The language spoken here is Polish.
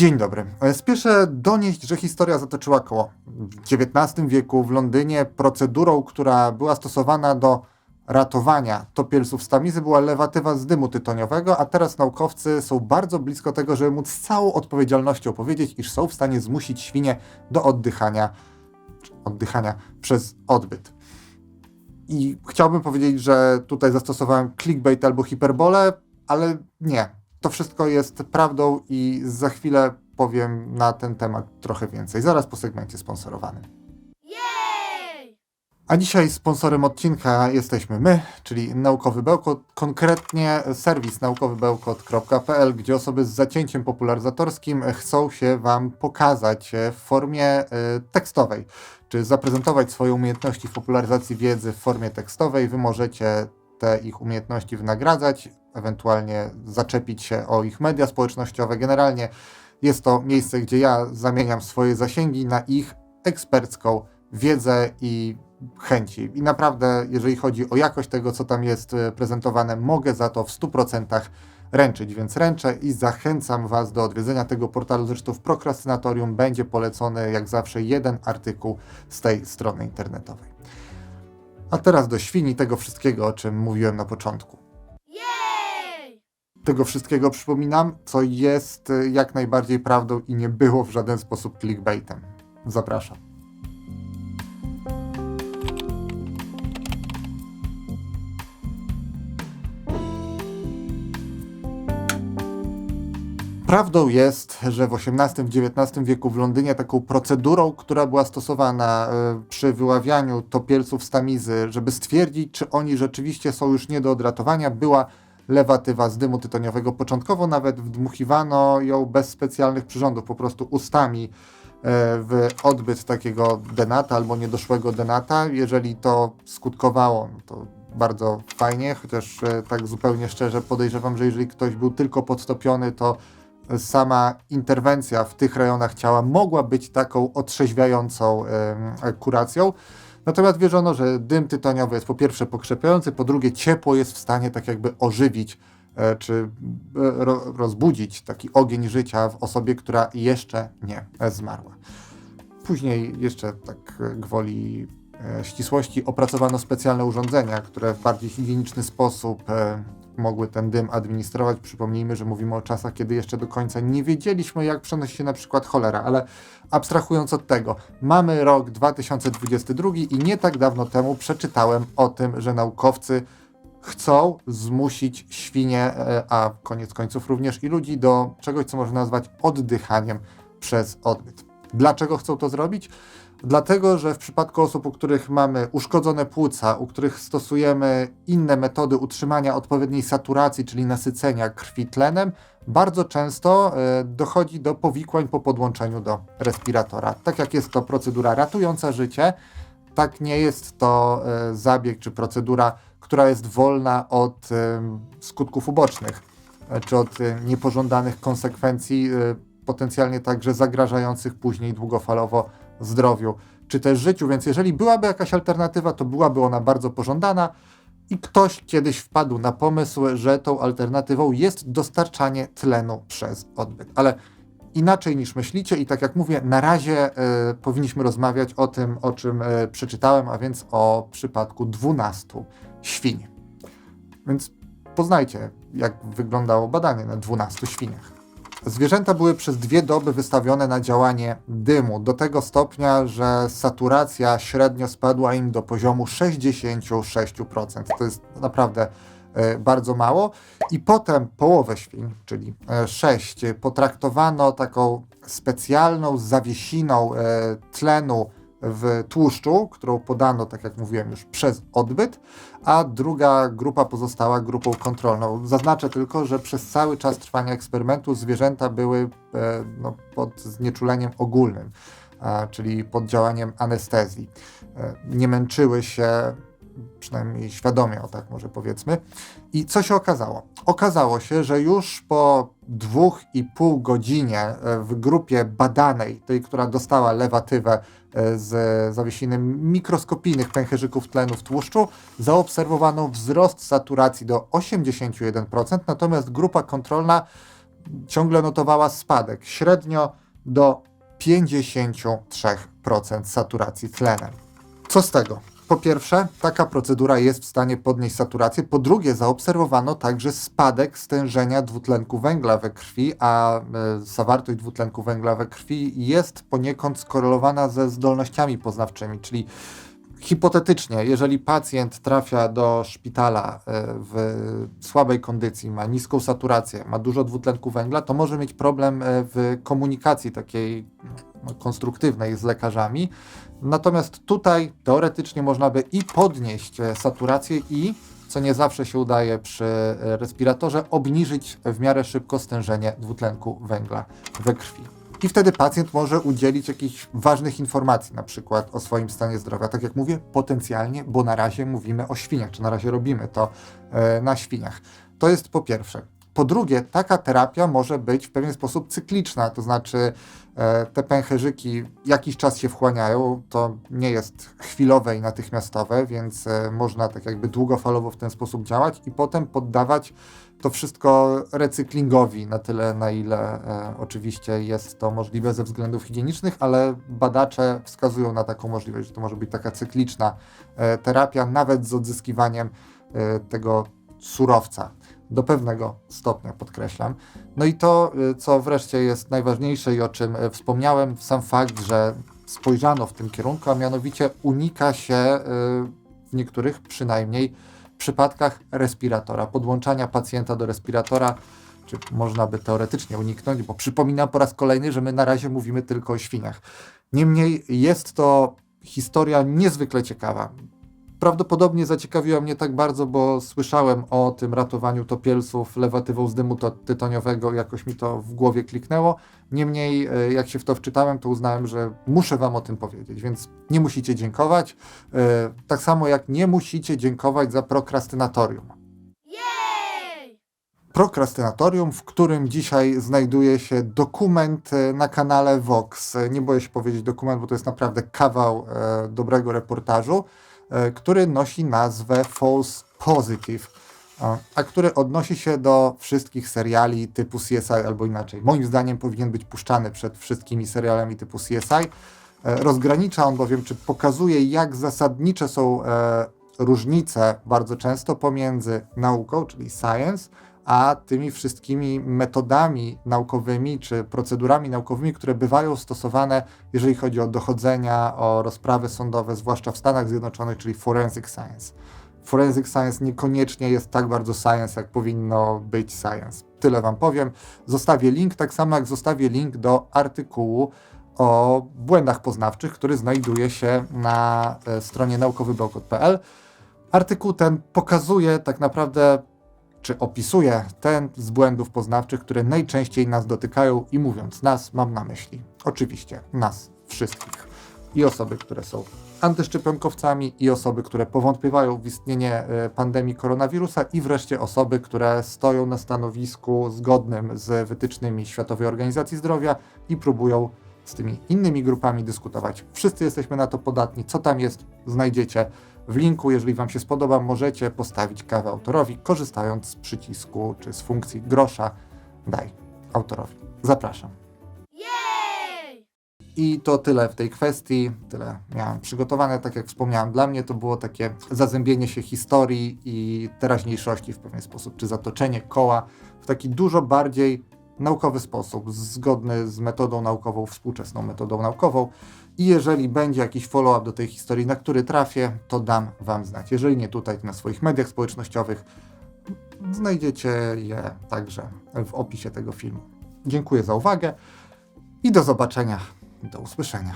Dzień dobry. E, Spieszę donieść, że historia zatoczyła koło. W XIX wieku w Londynie procedurą, która była stosowana do ratowania topielców z tamizy była lewatywa z dymu tytoniowego, a teraz naukowcy są bardzo blisko tego, żeby móc z całą odpowiedzialnością powiedzieć, iż są w stanie zmusić świnie do oddychania, oddychania przez odbyt. I chciałbym powiedzieć, że tutaj zastosowałem clickbait albo hiperbolę, ale nie. To wszystko jest prawdą i za chwilę powiem na ten temat trochę więcej. Zaraz po segmencie sponsorowanym. Jej! A dzisiaj sponsorem odcinka jesteśmy my, czyli Naukowy Bełkot, konkretnie serwis naukowybełkot.pl, gdzie osoby z zacięciem popularyzatorskim chcą się Wam pokazać w formie e, tekstowej, czy zaprezentować swoje umiejętności w popularyzacji wiedzy w formie tekstowej. Wy możecie te ich umiejętności wynagradzać, ewentualnie zaczepić się o ich media społecznościowe. Generalnie jest to miejsce, gdzie ja zamieniam swoje zasięgi na ich ekspercką wiedzę i chęci. I naprawdę, jeżeli chodzi o jakość tego, co tam jest e, prezentowane, mogę za to w 100% ręczyć, więc ręczę i zachęcam Was do odwiedzenia tego portalu. Zresztą w prokrastynatorium będzie polecony, jak zawsze, jeden artykuł z tej strony internetowej. A teraz do świni tego wszystkiego, o czym mówiłem na początku. Jej! Tego wszystkiego przypominam, co jest e, jak najbardziej prawdą i nie było w żaden sposób clickbaitem. Zapraszam. Prawdą jest, że w XVIII-XIX wieku w Londynie taką procedurą, która była stosowana e, przy wyławianiu topielców z tamizy, żeby stwierdzić, czy oni rzeczywiście są już nie do odratowania, była lewatywa z dymu tytoniowego. Początkowo nawet wdmuchiwano ją bez specjalnych przyrządów, po prostu ustami e, w odbyt takiego denata albo niedoszłego denata. Jeżeli to skutkowało, no to bardzo fajnie, chociaż e, tak zupełnie szczerze podejrzewam, że jeżeli ktoś był tylko podtopiony, to sama interwencja w tych rejonach ciała mogła być taką otrzeźwiającą kuracją. Natomiast wierzono, że dym tytoniowy jest po pierwsze pokrzepiający, po drugie ciepło jest w stanie tak jakby ożywić e, czy e, ro, rozbudzić taki ogień życia w osobie, która jeszcze nie e, zmarła. Później jeszcze tak gwoli ścisłości opracowano specjalne urządzenia, które w bardziej higieniczny sposób mogły ten dym administrować. Przypomnijmy, że mówimy o czasach, kiedy jeszcze do końca nie wiedzieliśmy, jak przenosi się na przykład cholera, ale abstrahując od tego, mamy rok 2022 i nie tak dawno temu przeczytałem o tym, że naukowcy chcą zmusić świnie, e, a koniec końców również i ludzi do czegoś, co można nazwać oddychaniem przez odbyt. Dlaczego chcą to zrobić? Dlatego, że w przypadku osób, u których mamy uszkodzone płuca, u których stosujemy inne metody utrzymania odpowiedniej saturacji, czyli nasycenia krwi tlenem, bardzo często e, dochodzi do powikłań po podłączeniu do respiratora. Tak jak jest to procedura ratująca życie, tak nie jest to e, zabieg czy procedura, która jest wolna od skutków ubocznych e, czy od niepożądanych konsekwencji, potencjalnie także zagrażających później długofalowo zdrowiu czy też życiu. Więc jeżeli byłaby jakaś alternatywa, to byłaby ona bardzo pożądana i ktoś kiedyś wpadł na pomysł, że tą alternatywą jest dostarczanie tlenu przez odbyt. Ale inaczej niż myślicie i tak jak mówię, na razie e, powinniśmy rozmawiać o tym, o czym e, przeczytałem, a więc o przypadku 12 świń. Więc poznajcie, jak wyglądało badanie na 12 świniach. Zwierzęta były przez dwie doby wystawione na działanie dymu, do tego stopnia, że saturacja średnio spadła im do poziomu 66%. To jest naprawdę e, bardzo mało. I potem połowę świń, czyli 6, potraktowano taką specjalną zawiesiną e, tlenu w tłuszczu, którą podano, tak jak mówiłem już, przez odbyt, a druga grupa pozostała grupą kontrolną. Zaznaczę tylko, że przez cały czas trwania eksperymentu zwierzęta były e, no, pod znieczuleniem ogólnym, a, czyli pod działaniem anestezji. E, nie męczyły się, przynajmniej świadomie, o tak może powiedzmy. I co się okazało? Okazało się, że już po dwóch i pół godzinie e, w grupie badanej, tej, która dostała lewatywę e, z zawiesiny mikroskopijnych pęcherzyków tlenu w tłuszczu, zaobserwowano wzrost saturacji do 81%, natomiast grupa kontrolna ciągle notowała spadek, średnio do 53% saturacji tlenem. Co z tego? Po pierwsze, taka procedura jest w stanie podnieść saturację. Po drugie, zaobserwowano także spadek stężenia dwutlenku węgla we krwi, a e, zawartość dwutlenku węgla we krwi jest poniekąd skorelowana ze zdolnościami poznawczymi, czyli hipotetycznie, jeżeli pacjent trafia do szpitala e, w słabej kondycji, ma niską saturację, ma dużo dwutlenku węgla, to może mieć problem e, w komunikacji takiej no, konstruktywnej z lekarzami. Natomiast tutaj teoretycznie można by i podnieść e, saturację i, co nie zawsze się udaje przy respiratorze, obniżyć w miarę szybko stężenie dwutlenku węgla we krwi. I wtedy pacjent może udzielić jakichś ważnych informacji, na przykład o swoim stanie zdrowia. Tak jak mówię, potencjalnie, bo na razie mówimy o świniach, czy na razie robimy to e, na świniach. To jest po pierwsze. Po drugie, taka terapia może być w pewien sposób cykliczna, to znaczy e, te pęcherzyki jakiś czas się wchłaniają, to nie jest chwilowe i natychmiastowe, więc e, można tak jakby długofalowo w ten sposób działać i potem poddawać to wszystko recyklingowi na tyle, na ile e, oczywiście jest to możliwe ze względów higienicznych, ale badacze wskazują na taką możliwość, że to może być taka cykliczna e, terapia, nawet z odzyskiwaniem e, tego surowca do pewnego stopnia, podkreślam. No i to, y, co wreszcie jest najważniejsze i o czym y, wspomniałem, sam fakt, że spojrzano w tym kierunku, a mianowicie unika się y, w niektórych przynajmniej przypadkach respiratora, podłączania pacjenta do respiratora, czy można by teoretycznie uniknąć, bo przypominam po raz kolejny, że my na razie mówimy tylko o świniach. Niemniej jest to historia niezwykle ciekawa prawdopodobnie zaciekawiła mnie tak bardzo, bo słyszałem o tym ratowaniu topielców lewatywą z dymu to- tytoniowego, jakoś mi to w głowie kliknęło. Niemniej, e, jak się w to wczytałem, to uznałem, że muszę Wam o tym powiedzieć, więc nie musicie dziękować. E, Tak samo jak nie musicie dziękować za prokrastynatorium. Prokrastynatorium, w którym dzisiaj znajduje się dokument e, na kanale Vox. Nie boję się powiedzieć dokument, bo to jest naprawdę kawał e, dobrego reportażu, który nosi nazwę False Positive, a, a który odnosi się do wszystkich seriali typu CSI albo inaczej. Moim zdaniem powinien być puszczany przed wszystkimi serialami typu CSI. E, Rozgranicza on bowiem, czy pokazuje, jak zasadnicze są e, różnice bardzo często pomiędzy nauką, czyli science, a tymi wszystkimi metodami naukowymi czy procedurami naukowymi, które bywają stosowane, jeżeli chodzi o dochodzenia, o rozprawy sądowe, zwłaszcza w Stanach Zjednoczonych, czyli forensic science. Forensic science niekoniecznie jest tak bardzo science, jak powinno być science. Tyle Wam powiem. Zostawię link, tak samo jak zostawię link do artykułu o błędach poznawczych, który znajduje się na e, stronie naukowybełkot.pl. Artykuł ten pokazuje tak naprawdę, czy opisuje ten z błędów poznawczych, które najczęściej nas dotykają i mówiąc nas, mam na myśli oczywiście nas wszystkich. I osoby, które są antyszczepionkowcami, i osoby, które powątpiewają w istnienie e, pandemii koronawirusa, i wreszcie osoby, które stoją na stanowisku zgodnym z wytycznymi Światowej Organizacji Zdrowia i próbują z tymi innymi grupami dyskutować. Wszyscy jesteśmy na to podatni. Co tam jest, znajdziecie w linku. Jeżeli Wam się spodoba, możecie postawić kawę autorowi, korzystając z przycisku czy z funkcji grosza daj autorowi. Zapraszam. Jej! I to tyle w tej kwestii. Tyle miałem przygotowane. Tak jak wspomniałem, dla mnie to było takie zazębienie się historii i teraźniejszości w pewien sposób, czy zatoczenie koła w taki dużo bardziej naukowy sposób, zgodny z metodą naukową, współczesną metodą naukową. I jeżeli będzie jakiś follow-up do tej historii, na który trafię, to dam Wam znać. Jeżeli nie tutaj, to na swoich mediach społecznościowych. Znajdziecie je także w opisie tego filmu. Dziękuję za uwagę i do zobaczenia, do usłyszenia.